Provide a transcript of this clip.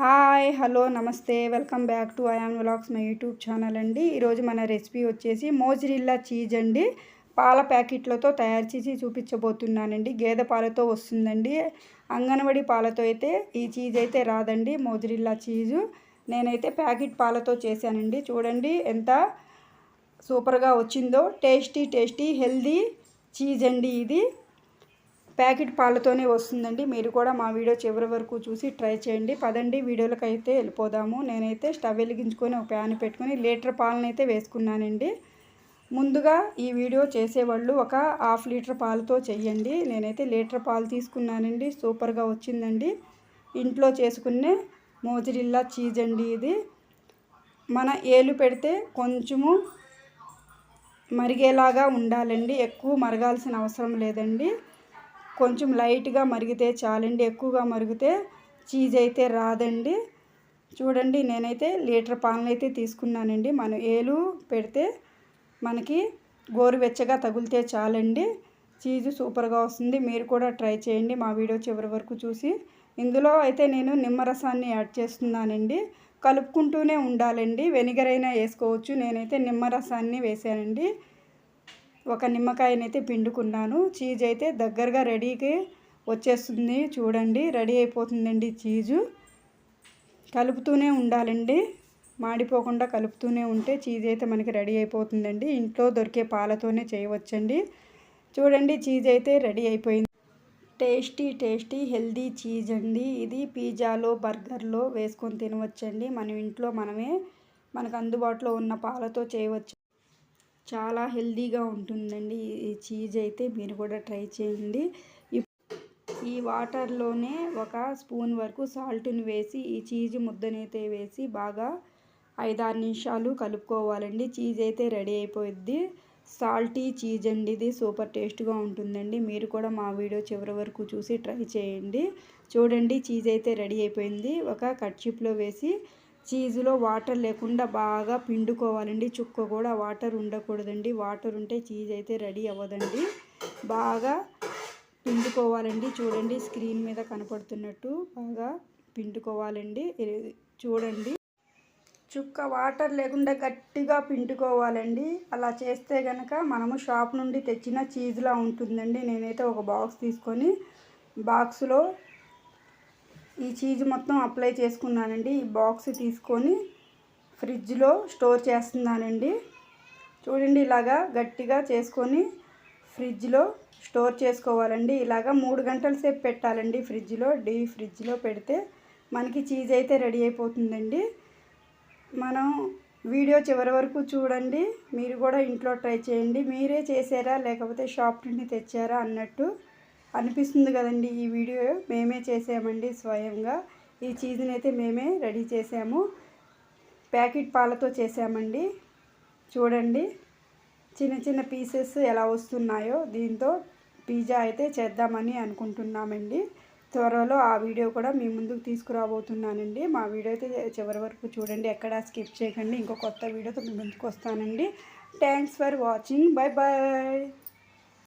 Hi hello నమస్తే. Welcome back to I am vlogs my YouTube channel అండి. ఈరోజు మన రెసిపీ వచ్చేసి మోజరిల్లా చీజ్ అండి. పాల ప్యాకెట్లతో తయారు చేసి చూపించబోతున్నానండి. గేదె పాలతో వస్తుందండి. అంగన్వాడి పాలతో అయితే ఈ చీజ్ అయితే రాదండి మోజరిల్లా చీజు. నేనైతే ప్యాకెట్ పాలతో చేశానండి. చూడండి ఎంత సూపర్గా వచ్చిందో. టేస్టీ టేస్టీ హెల్దీ చీజ్ అండి ఇది. ప్యాకెట్ పాలతోనే వస్తుందండి. మీరు కూడా మా వీడియో చివరి వరకు చూసి ట్రై చేయండి. పదండి వీడియోలకు అయితే వెళ్ళిపోదాము. నేనైతే స్టవ్ వెలిగించుకొని ఒక ప్యాన్ పెట్టుకొని లీటర్ పాలనైతే వేసుకున్నానండి. ముందుగా ఈ వీడియో చేసేవాళ్ళు ఒక హాఫ్ లీటర్ పాలతో చెయ్యండి. నేనైతే లీటర్ పాలు తీసుకున్నానండి. సూపర్గా వచ్చిందండి. ఇంట్లో చేసుకునే మోజరిల్లా చీజ్ అండి ఇది. మన ఏలు పెడితే కొంచెము మరిగేలాగా ఉండాలండి. ఎక్కువ మరగాల్సిన అవసరం లేదండి. కొంచెం లైట్గా మరిగితే చాలండి. ఎక్కువగా మరిగితే చీజ్ అయితే రాదండి. చూడండి నేనైతే లీటర్ పాలన అయితే తీసుకున్నానండి. మనం ఏలు పెడితే మనకి గోరువెచ్చగా తగిలితే చాలండి. చీజు సూపర్గా వస్తుంది. మీరు కూడా ట్రై చేయండి మా వీడియో చివరి వరకు చూసి. ఇందులో అయితే నేను నిమ్మరసాన్ని యాడ్ చేస్తున్నానండి. కలుపుకుంటూనే ఉండాలండి. వెనిగర్ అయినా వేసుకోవచ్చు. నేనైతే నిమ్మరసాన్ని వేసానండి. ఒక నిమ్మకాయనైతే పిండుకున్నాను. చీజ్ అయితే దగ్గరగా రెడీకి వచ్చేస్తుంది. చూడండి రెడీ అయిపోతుందండి చీజు. కలుపుతూనే ఉండాలండి. మాడిపోకుండా కలుపుతూనే ఉంటే చీజ్ అయితే మనకి రెడీ అయిపోతుందండి. ఇంట్లో దొరికే పాలతోనే చేయవచ్చండి. చూడండి చీజ్ అయితే రెడీ అయిపోయింది. టేస్టీ టేస్టీ హెల్దీ చీజ్ అండి. ఇది పిజ్జాలో బర్గర్లో వేసుకొని తినవచ్చండి. మనం ఇంట్లో మనమే మనకు అందుబాటులో ఉన్న పాలతో చేయవచ్చు. చాలా హెల్దీగా ఉంటుందండి. ఈ చీజ్ అయితే మీరు కూడా ట్రై చేయండి. ఈ వాటర్లోనే ఒక స్పూన్ వరకు సాల్ట్ని వేసి ఈ చీజ్ ముద్దనైతే వేసి బాగా ఐదారు నిమిషాలు కలుపుకోవాలండి. చీజ్ అయితే రెడీ అయిపోయిద్ది. సాల్టీ చీజ్ అండి ఇది. సూపర్ టేస్ట్గా ఉంటుందండి. మీరు కూడా మా వీడియో చివరి వరకు చూసి ట్రై చేయండి. చూడండి చీజ్ అయితే రెడీ అయిపోయింది. ఒక కట్చిప్లో వేసి చీజులో వాటర్ లేకుండా బాగా పిండుకోవాలండి. చుక్క కూడా వాటర్ ఉండకూడదండి. వాటర్ ఉంటే చీజ్ అయితే రెడీ అవ్వదండి. బాగా పిండుకోవాలండి. చూడండి స్క్రీన్ మీద కనపడుతున్నట్టు బాగా పిండుకోవాలండి. చూడండి. చుక్క వాటర్ లేకుండా గట్టిగా పిండుకోవాలండి. అలా చేస్తే కనుక మనము షాప్ నుండి తెచ్చిన చీజ్లా ఉంటుందండి. నేనైతే ఒక బాక్స్ తీసుకొని బాక్స్లో ఈ చీజ్ మొత్తం అప్లై చేసుకున్నానండి. ఈ బాక్స్ తీసుకొని ఫ్రిడ్జ్లో స్టోర్ చేస్తున్నానండి. చూడండి ఇలాగా గట్టిగా చేసుకొని ఫ్రిడ్జ్లో స్టోర్ చేసుకోవాలండి. ఇలాగా మూడు గంటల సేపు పెట్టాలండి ఫ్రిడ్జ్లో. డీ ఫ్రిడ్జ్లో పెడితే మనకి చీజ్ అయితే రెడీ అయిపోతుందండి. మనం వీడియో చివరి వరకు చూడండి. మీరు కూడా ఇంట్లో ట్రై చేయండి. మీరే చేసారా? లేకపోతే షాప్ నుండి తెచ్చారా? అన్నట్టు అనిపిస్తుంది కదండి ఈ వీడియో. మేమే చేసామండి స్వయంగా. ఈ చీజ్ని అయితే మేమే రెడీ చేసాము. ప్యాకెట్ పాలతో చేసామండి. చూడండి. చిన్న చిన్న పీసెస్ ఎలా వస్తున్నాయో దీంతో పిజ్జా అయితే చేద్దామని అనుకుంటున్నామండి. త్వరలో ఆ వీడియో కూడా మీ ముందుకు తీసుకురాబోతున్నానండి. మా వీడియో అయితే చివరి వరకు చూడండి. ఎక్కడ స్కిప్ చేయకండి. ఇంకో కొత్త వీడియోతో మీ ముందుకు వస్తానండి. Thanks for watching. Bye bye